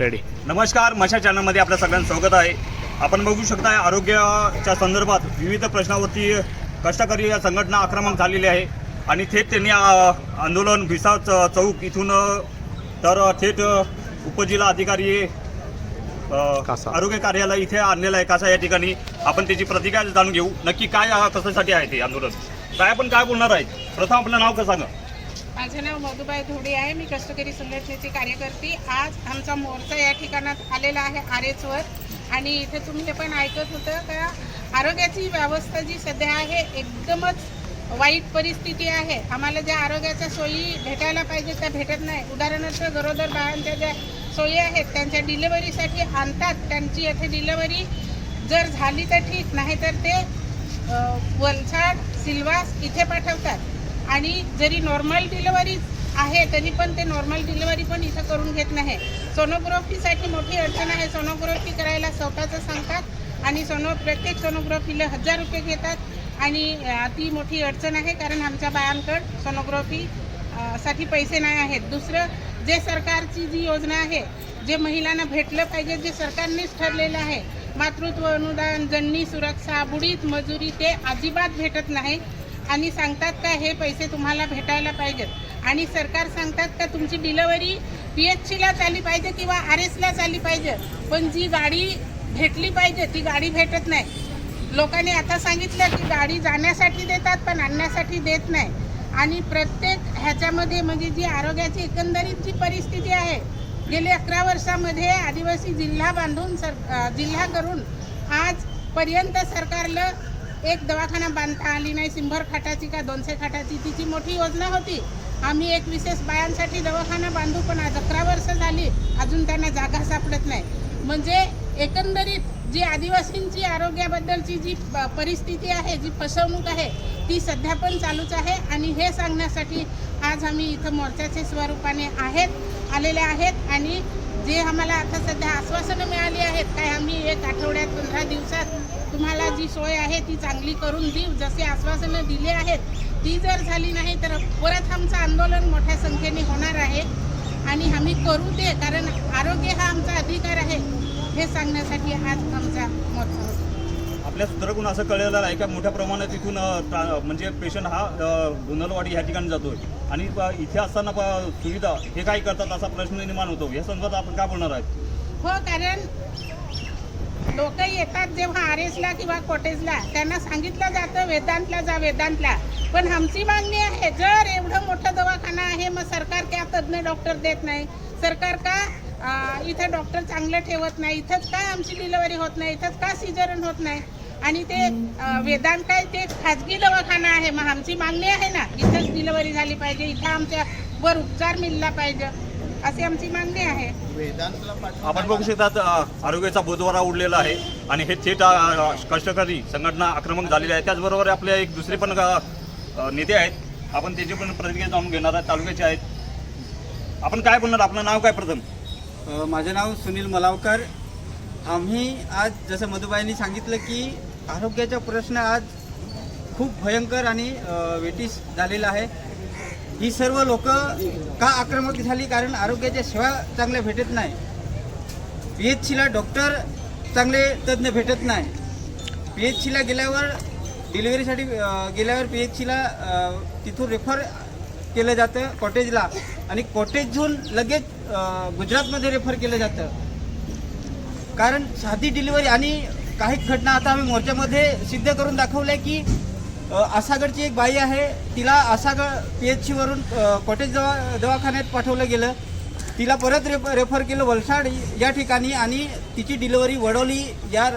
Ready. नमस्कार मशा चॅनलमध्ये आपल्या सगळ्यांचं स्वागत आहे. आपण बघू शकता आरोग्याच्या संदर्भात विविध प्रश्नावरती कष्टकरी या संघटना आक्रमक झालेली आहे. आणि थेट त्यांनी आंदोलन भिसा चौक इथून तर थेट उपजिल्हा अधिकारी. आरोग्य कार्यालय इथे आणलेलं आहे कासा या ठिकाणी. आपण त्याची प्रतिक्रिया जाणून घेऊ. नक्की काय कशासाठी आहे ते आंदोलन? काय आपण काय बोलणार आहे प्रथम आपलं नाव कसं सांगा? माझं नाव मधुबाई धोडे आहे. मी कष्टकरी संघटनेची कार्यकर्ती. आज आमचा मोर्चा या ठिकाणात आलेला आहे आर एचवर आणि इथे तुम्ही पण ऐकत होतं का आरोग्याची व्यवस्था जी सध्या आहे एकदमच वाईट परिस्थिती आहे. आम्हाला ज्या आरोग्याच्या सोयी भेटायला पाहिजे त्या भेटत नाही. उदाहरणार्थ गरोदर बाळांच्या ज्या सोयी आहेत त्यांच्या डिलेवरीसाठी आणतात. त्यांची येथे डिलेवरी जर झाली तर ठीक नाही तर ते वलसाड सिल्वास इथे पाठवतात. आणि जरी नॉर्मल डिलिव्हरी आहे तरी पण ते नॉर्मल डिलिव्हरी पण इथं करून घेत नाही. सोनोग्राफीसाठी मोठी अडचण आहे. सोनोग्राफी करायला स्वतःचं सांगतात आणि सोनो प्रत्येक सोनोग्राफीला हजार रुपये घेतात आणि ती मोठी अडचण आहे कारण आमच्या बायांकडं सोनोग्राफी साठी पैसे नाही आहेत. दुसरं जे सरकारची जी योजना आहे जे महिलांना भेटलं पाहिजे जे सरकारनेच ठरलेलं आहे मातृत्व अनुदान जननी सुरक्षा बुडीत मजुरी ते अजिबात भेटत नाही. आणि सांगतात का हे पैसे तुम्हाला भेटायला पाहिजेत. आणि सरकार सांगतात का तुमची डिलेवरी पी एच सीलाच आली पाहिजे किंवा आर एसलाच आली पाहिजे. पण जी गाडी भेटली पाहिजे ती गाडी भेटत नाही. लोकांनी आता सांगितलं की गाडी जाण्यासाठी देतात पण आणण्यासाठी देत नाही. आणि प्रत्येक ह्याच्यामध्ये म्हणजे जी आरोग्याची एकंदरीत जी परिस्थिती आहे गेली अकरा वर्षामध्ये आदिवासी जिल्हा बांधून सर जिल्हा करून आजपर्यंत सरकारला एक दवाखाना बांधता आली नाही शंभर खाटाची का दोनशे खाटाची तिची मोठी योजना होती. आम्ही एक विशेष बायांसाठी दवाखाना बांधू पण आज अकरा वर्ष झाली अजून त्यांना जागा सापडत नाही. म्हणजे एकंदरीत जी आदिवासींची आरोग्याबद्दलची जी प- परिस्थिती आहे जी फसवणूक आहे ती सध्या पण चालूच आहे. आणि हे सांगण्यासाठी आज आम्ही इथं मोर्चाचे स्वरूपाने आहेत. आलेले आहेत आणि जे आम्हाला आता सध्या आश्वासनं मिळाली आहेत काय आम्ही एक आठवड्यात पंधरा दिवसात तुम्हाला जी सोय आहे ती चांगली करून देऊ जसे आश्वासनं दिले आहेत ती जर झाली नाही तर परत आमचं आंदोलन मोठ्या संख्येने होणार आहे. आणि आम्ही करू ते कारण आरोग्य हा आमचा अधिकार आहे हे सांगण्यासाठी आज आमचा महोत्सव आपल्या सूत्राकडून असं कळलेलं आहे का? मोठ्या प्रमाणात तिथून म्हणजे पेशंट हा अ, गुंदलवाडी ह्या ठिकाणी जातोय. आणि इथे असताना सुविधा हे काय करतात असा प्रश्न निर्माण होतो. या संदर्भात आपण काय बोलणार आहे हो कारण लोक येतात जेव्हा आर एसला किंवा कॉटेजला त्यांना सांगितलं जातं वेदांतला जा वेदांतला. पण आमची मागणी आहे जर एवढं मोठं दवाखाना आहे मग सरकार का तज्ज्ञ डॉक्टर देत नाही. सरकार का इथं डॉक्टर चांगलं ठेवत नाही? इथंच का आमची डिलिव्हरी होत नाही? इथंच का सिजरन होत नाही? आणि ते वेदांत काय ते खाजगी दवाखाना आहे. मग आमची मागणी आहे ना इथंच डिलिव्हरी झाली पाहिजे इथं आमच्या वर उपचार मिळला पाहिजे अशी आमची मागणी आहे. आपण बघू शकतात आरोग्याचा बोधवारा उडलेला आहे आणि हे थेट कष्टकरी संघटना आक्रमक झालेली आहे. त्याचबरोबर आपले एक दुसरे पण नेते आहेत. आपण त्याची पण प्रतिक्रिया जाणून घेणार आहे तालुक्याचे आहेत. आपण काय बोलणार? आपलं नाव काय प्रथम? माझं नाव सुनील मलावकर. आम्ही आज जसं मधुबाईंनी सांगितलं की आरोग्याचा प्रश्न आज खूप भयंकर आणि वेटीस झालेला आहे. ही सर्व लोक का आक्रमक झाली? कारण आरोग्याच्या सेवा चांगल्या भेटत नाही. पी एच सीला डॉक्टर चांगले तज्ज्ञ भेटत नाही. पी एच सीला गेल्यावर डिलिव्हरीसाठी गेल्यावर पी एच सीला तिथून रेफर केलं जातं कॉटेजला. आणि कॉटेजहून लगेच गुजरातमध्ये रेफर केलं जातं. कारण साधी डिलिव्हरी आणि काही घटना आता आम्ही मोर्चामध्ये सिद्ध करून दाखवल्या की आसागडची एक बाई आहे तिला आसागड पी एच सीवरून कॉटेज दवा दवाखान्यात पाठवलं गेलं. तिला परत रेफ रेफर केलं वलसाड या ठिकाणी आणि तिची डिलिव्हरी वडोली या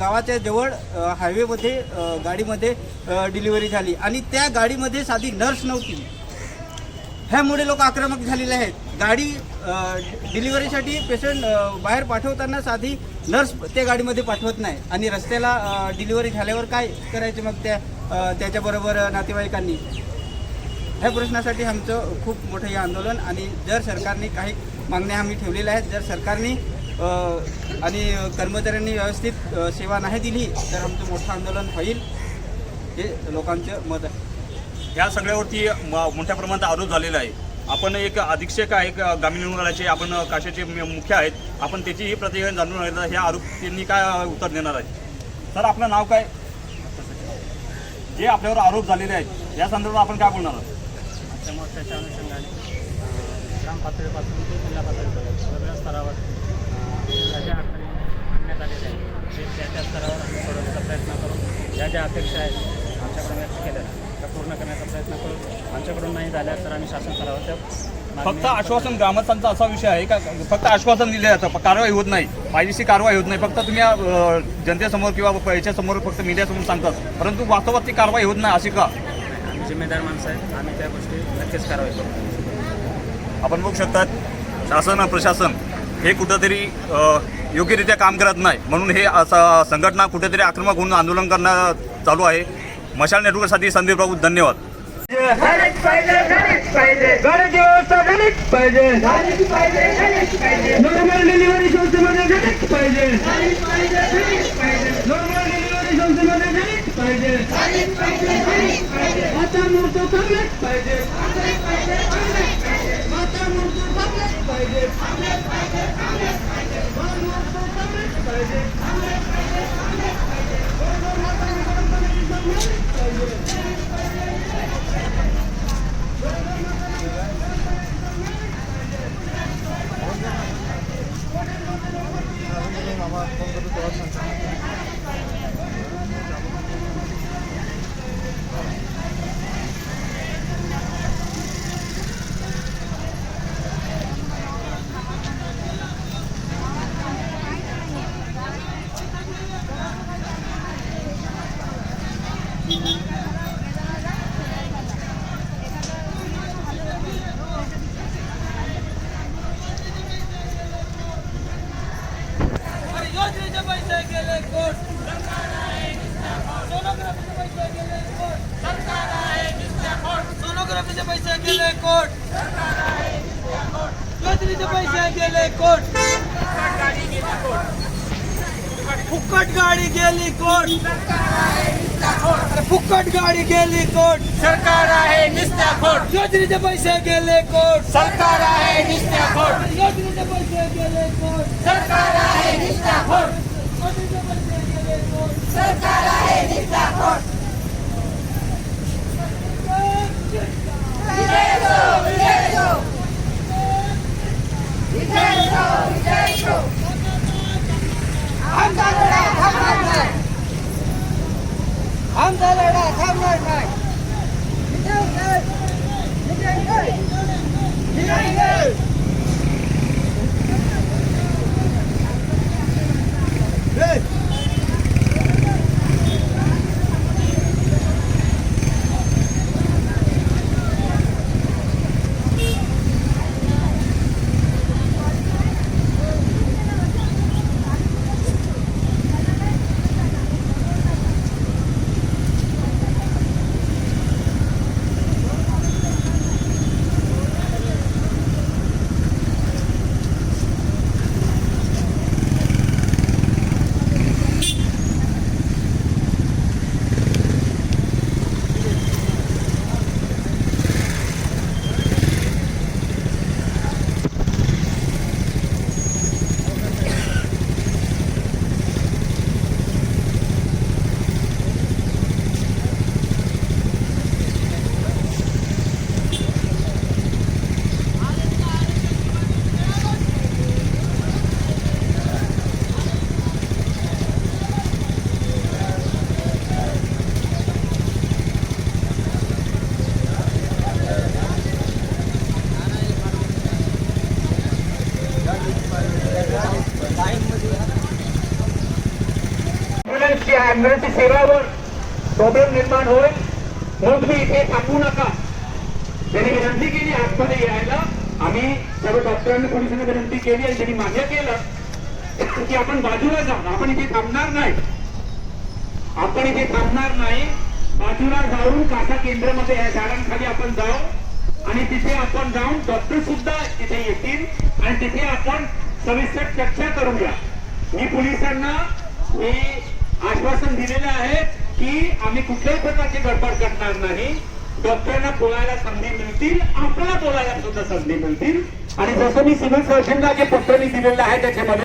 गावाच्या जवळ हायवेमध्ये गाडीमध्ये डिलिव्हरी झाली. आणि त्या गाडीमध्ये साधी नर्स नव्हती. ह्यामुळे लोक आक्रमक झालेले आहेत. गाडी डिलिव्हरीसाठी पेशंट बाहेर पाठवताना साधी नर्स त्या गाडीमध्ये पाठवत नाही. आणि रस्त्याला डिलिव्हरी झाल्यावर काय करायचे मग त्या त्याच्याबरोबर नातेवाईकांनी? ह्या प्रश्नासाठी आमचं खूप मोठं हे आंदोलन आणि जर सरकारने काही मागण्या आम्ही ठेवलेल्या आहेत जर सरकारने आणि कर्मचाऱ्यांनी व्यवस्थित सेवा नाही दिली तर आमचं मोठं आंदोलन होईल. हे लोकांचं मत आहे. ह्या सगळ्यावरती मोठ्या प्रमाणात आरोप झालेला आहे. आपण एक अधीक्षक आहे ग्रामीण रुग्णालयाचे आपण काशाचे मुख्य आहेत. आपण त्याचीही प्रतिक्रिया जाणून घेणार ह्या त्यांनी काय उत्तर देणार आहे सर आपलं नाव काय? जे आपल्यावर आरोप झालेले आहेत या संदर्भात आपण काय बोलणार आहोत? आमच्या मोर्चाच्या अनुषंगाने ग्राम पातळीपासून ते जिल्हा पातळीपर्यंत सगळ्या स्तरावर ज्या ज्या अडचणी आणण्यात आलेल्या आहेत ते त्या त्या स्तरावर आम्ही सोडवण्याचा प्रयत्न करून ज्या ज्या अपेक्षा आहेत आमच्याकडून व्यक्त केल्या. त्या पूर्ण करण्याचा प्रयत्न करू. आमच्याकडून नाही झाल्या तर आम्ही शासन त्या फक्त आश्वासन ग्रामस्थांचा असा विषय आहे का? फक्त आश्वासन दिले जातं. कारवाई होत नाही. पाहिजेशी कारवाई होत नाही. फक्त तुम्ही जनतेसमोर किंवा याच्यासमोर फक्त मीडियासमोर सांगतात. परंतु वास्तवात ती कारवाई होत नाही अशी का? आम्ही जिम्मेदार माणसं आहेत. आम्ही त्या गोष्टी नक्कीच कारवाई करू. आपण बघू शकतात शासन प्रशासन हे कुठंतरी योग्यरित्या काम करत नाही. म्हणून हे असं संघटना कुठेतरी आक्रमक होऊन आंदोलन करणं चालू आहे. मशाल नेटवर्कसाठी संदीप राऊत धन्यवाद. झालीच पाहिजे झालीच पाहिजे घराची व्यवस्था झालीच पाहिजे झालीच पाहिजे झालीच पाहिजे नॉर्मल डिलिव्हरी संस्थेमध्ये झालीच पाहिजे झालीच पाहिजे झालीच पाहिजे नॉर्मल डिलिव्हरी संस्थेमध्ये झालीच पाहिजे झालीच पाहिजे झालीच पाहिजे माता मूर्त थांबलेच पाहिजे थांबलेच पाहिजे थांबलेच पाहिजे माता मूर्त थांबलेच पाहिजे थांबलेच पाहिजे थांबलेच पाहिजे माता मूर्त थांबलेच पाहिजे थांबलेच पाहिजे थांबलेच पाहिजे बरोबर माता मूर्त थांबलेच पाहिजे योजनेचे पैसे गेले कोट सोनोग्राफीचे पैसे गेले कोट सोनोग्राफीचे पैसे गेले कोट योजनेचे पैसे गेले कोट फुकट गाडी गेली कोट फुकट गाडी गेली कोट सरकार आहे निस्त्या खोट. योजनेचे पैसे गेले कोट सरकार आहे निस्त्या खोट. योजनेचे पैसे गेले कोट सरकार आहे निस्त्या खोट योजनेचे पैसे गेले कोट सरकार आहे निस्त्या खोट आमचा लढा थांबणार नाही आमचा लढा थांबणार नाही जिंदाबाद! जिंदाबाद! सेवावर प्रॉब्लेम निर्माण होईल. म्हणून तुम्ही इथे थांबू नका. त्यांनी विनंती केली आतमध्ये यायला आम्ही सर्व डॉक्टरांनी पोलिसांना विनंती केली आणि त्यांनी मान्य केलं की आपण बाजूला जाऊ आपण इथे थांबणार नाही. आपण इथे थांबणार नाही. बाजूला जाऊन कासा केंद्रामध्ये या झाडांखाली आपण जाऊ आणि तिथे आपण जाऊन डॉक्टर सुद्धा तिथे येतील आणि तिथे आपण सविस्तर चर्चा करूया मी पोलिसांना हे आश्वासन दिलेलं आहे की आम्ही कुठल्याही प्रकारची गडबड करणार नाही. डॉक्टरांना बोलायला संधी मिळतील आपल्याला बोलायला सुद्धा संधी मिळतील. आणि जसं मी सिव्हिल सर्जनला जे पत्र मी दिलेलं आहे त्याच्यामध्ये